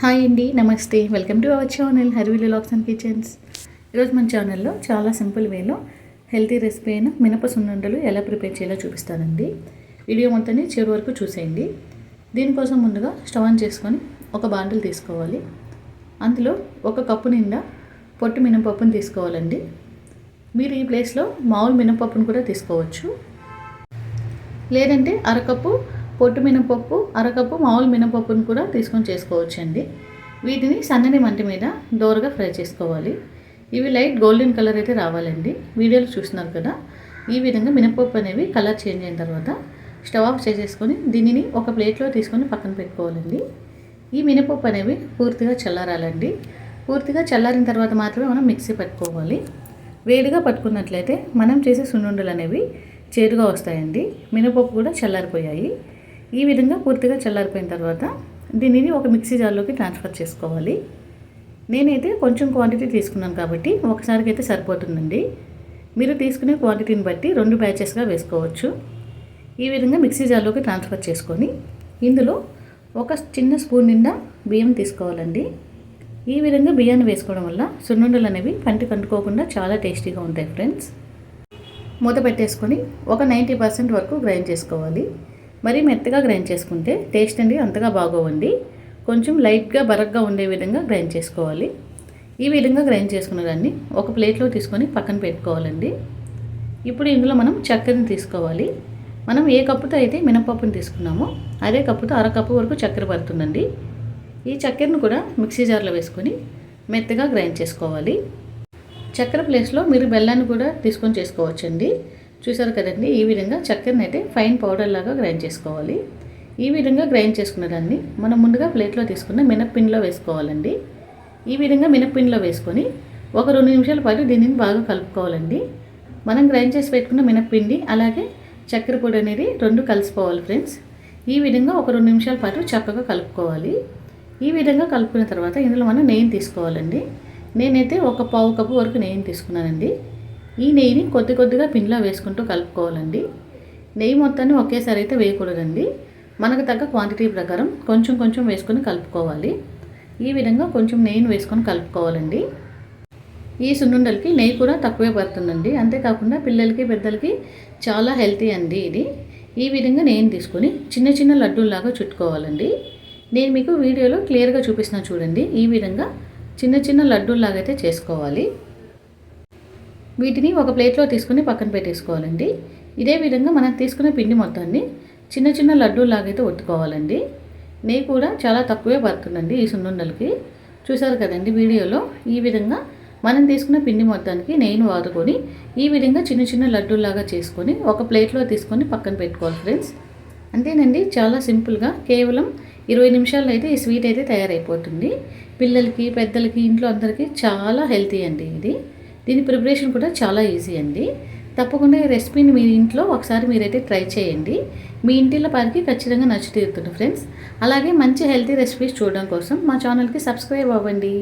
Hi అండి నమస్తే. Welcome to our channel హరివిల్ లాక్స్ అండ్ కిచెన్స్ ఈరోజు మన ఛానల్లో చాలా సింపుల్ వేలో హెల్తీ రెసిపీ అయిన మినప సున్నుండలు ఎలా ప్రిపేర్ చేయాలో చూపిస్తానండి. వీడియో మొత్తాన్ని చివరి వరకు చూసేయండి. దీనికోసం ముందుగా స్టవ్ ఆన్ చేసుకొని ఒక బాండిల్ తీసుకోవాలి. అందులో ఒక కప్పు నిండా పొట్టు మినపప్పును తీసుకోవాలండి. మీరు ఈ ప్లేస్లో మామూలు మినపప్పును కూడా తీసుకోవచ్చు. లేదంటే అరకప్పు పొట్టు మినపప్పు అరకప్పు మామూలు మినపప్పును కూడా తీసుకొని చేసుకోవచ్చండి. వీటిని సన్నని మంట మీద దోరగా ఫ్రై చేసుకోవాలి. ఇవి లైట్ గోల్డెన్ కలర్ అయితే రావాలండి. వీడియోలో చూస్తున్నారు కదా. ఈ విధంగా మినపప్పు అనేవి కలర్ చేంజ్ అయిన తర్వాత స్టవ్ ఆఫ్ చేసేసుకొని దీనిని ఒక ప్లేట్లో తీసుకొని పక్కన పెట్టుకోవాలండి. ఈ మినపప్పు అనేవి పూర్తిగా చల్లారాలండి. పూర్తిగా చల్లారిన తర్వాత మాత్రమే మనం మిక్సీ పట్టుకోవాలి. వేడిగా పట్టుకున్నట్లయితే మనం చేసే సున్నుండలు అనేవి చేరుగా వస్తాయండి. మినపప్పు కూడా చల్లారిపోయాయి. ఈ విధంగా పూర్తిగా చల్లారిపోయిన తర్వాత దీనిని ఒక మిక్సీ జార్లోకి ట్రాన్స్ఫర్ చేసుకోవాలి. నేనైతే కొంచెం క్వాంటిటీ తీసుకున్నాను కాబట్టి ఒకసారికి అయితే సరిపోతుందండి. మీరు తీసుకునే క్వాంటిటీని బట్టి రెండు బ్యాచెస్గా వేసుకోవచ్చు. ఈ విధంగా మిక్సీ జార్లోకి ట్రాన్స్ఫర్ చేసుకొని ఇందులో ఒక చిన్న స్పూన్ నిండా బియ్యం తీసుకోవాలండి. ఈ విధంగా బియ్యాన్ని వేసుకోవడం వల్ల సున్నుండలు అనేవి కంటి కంటుకోకుండా చాలా టేస్టీగా ఉంటాయి ఫ్రెండ్స్. మూత పెట్టేసుకొని ఒక నైంటీ పర్సెంట్ వరకు గ్రైండ్ చేసుకోవాలి. మరీ మెత్తగా గ్రైండ్ చేసుకుంటే టేస్ట్ అండి అంతగా బాగోవండి. కొంచెం లైట్గా బరగ్గా ఉండే విధంగా గ్రైండ్ చేసుకోవాలి. ఈ విధంగా గ్రైండ్ చేసుకున్న దాన్ని ఒక ప్లేట్లో తీసుకొని పక్కన పెట్టుకోవాలండి. ఇప్పుడు ఇందులో మనం చక్కెరని తీసుకోవాలి. మనం ఏ కప్పుతో అయితే మినపప్పుని తీసుకున్నామో అదే కప్పుతో అరకప్పు వరకు చక్కెర పడుతుందండి. ఈ చక్కెరను కూడా మిక్సీ జార్లో వేసుకొని మెత్తగా గ్రైండ్ చేసుకోవాలి. చక్కెర ప్లేస్లో మీరు బెల్లాన్ని కూడా తీసుకొని చేసుకోవచ్చండి. చూసారు కదండి ఈ విధంగా చక్కెరని అయితే ఫైన్ పౌడర్ లాగా గ్రైండ్ చేసుకోవాలి. ఈ విధంగా గ్రైండ్ చేసుకున్న దాన్ని మనం ముందుగా ప్లేట్లో తీసుకున్న మినప్పిండిలో వేసుకోవాలండి. ఈ విధంగా మినప్పిండిలో వేసుకొని ఒక రెండు నిమిషాల పాటు దీనిని బాగా కలుపుకోవాలండి. మనం గ్రైండ్ చేసి పెట్టుకున్న మినప్పిండి అలాగే చక్కెర పొడి అనేది రెండు కలిసిపోవాలి ఫ్రెండ్స్ ఈ విధంగా ఒక రెండు నిమిషాల పాటు చక్కగా కలుపుకోవాలి. ఈ విధంగా కలుపుకున్న తర్వాత ఇందులో మనం నెయ్యిని తీసుకోవాలండి. నేనైతే ఒక పావు కప్పు వరకు నెయ్యిని తీసుకున్నానండి. ఈ నెయ్యిని కొద్ది కొద్దిగా పిండిలో వేసుకుంటూ కలుపుకోవాలండి. నెయ్యి మొత్తాన్ని ఒకేసారి అయితే వేయకూడదండి. మనకు తగ్గ క్వాంటిటీ ప్రకారం కొంచెం కొంచెం వేసుకొని కలుపుకోవాలి. ఈ విధంగా కొంచెం నెయ్యిని వేసుకొని కలుపుకోవాలండి. ఈ సున్నుండలకి నెయ్యి కూడా తక్కువే పడుతుందండి. అంతేకాకుండా పిల్లలకి పెద్దలకి చాలా హెల్తీ అండి ఇది. ఈ విధంగా నెయ్యిని తీసుకొని చిన్న చిన్న లడ్డూల్లాగా చుట్టుకోవాలండి. నేను మీకు వీడియోలో క్లియర్గా చూపిస్తున్నా చూడండి. ఈ విధంగా చిన్న చిన్న లడ్డూల్లాగా అయితే చేసుకోవాలి. వీటిని ఒక ప్లేట్లో తీసుకుని పక్కన పెట్టేసుకోవాలండి. ఇదే విధంగా మనం తీసుకునే పిండి మొత్తాన్ని చిన్న చిన్న లడ్డూలాగైతే అయితే ఒత్తుకోవాలండి. నెయ్యి కూడా చాలా తక్కువే పడుతుందండి ఈ సున్నుండలకి. చూసారు కదండి వీడియోలో? ఈ విధంగా మనం తీసుకున్న పిండి మొత్తానికి నెయ్యిని వాడుకొని ఈ విధంగా చిన్న చిన్న లడ్డూలాగా చేసుకొని ఒక ప్లేట్లో తీసుకొని పక్కన పెట్టుకోవాలి ఫ్రెండ్స్. అంతేనండి చాలా సింపుల్గా కేవలం ఇరవై నిమిషాల్లో అయితే ఈ స్వీట్ అయితే తయారైపోతుంది. పిల్లలకి పెద్దలకి ఇంట్లో అందరికీ చాలా హెల్తీ అండి ఇది. దీని ప్రిపరేషన్ కూడా చాలా ఈజీ అండి. తప్పకుండా ఈ రెసిపీని మీ ఇంట్లో ఒకసారి మీరైతే ట్రై చేయండి. మీ ఇంటిలో పారికి ఖచ్చితంగా నచ్చి తీరుతుంది ఫ్రెండ్స్. అలాగే మంచి హెల్తీ రెసిపీస్ చూడడం కోసం మా ఛానల్కి సబ్స్క్రైబ్ అవ్వండి.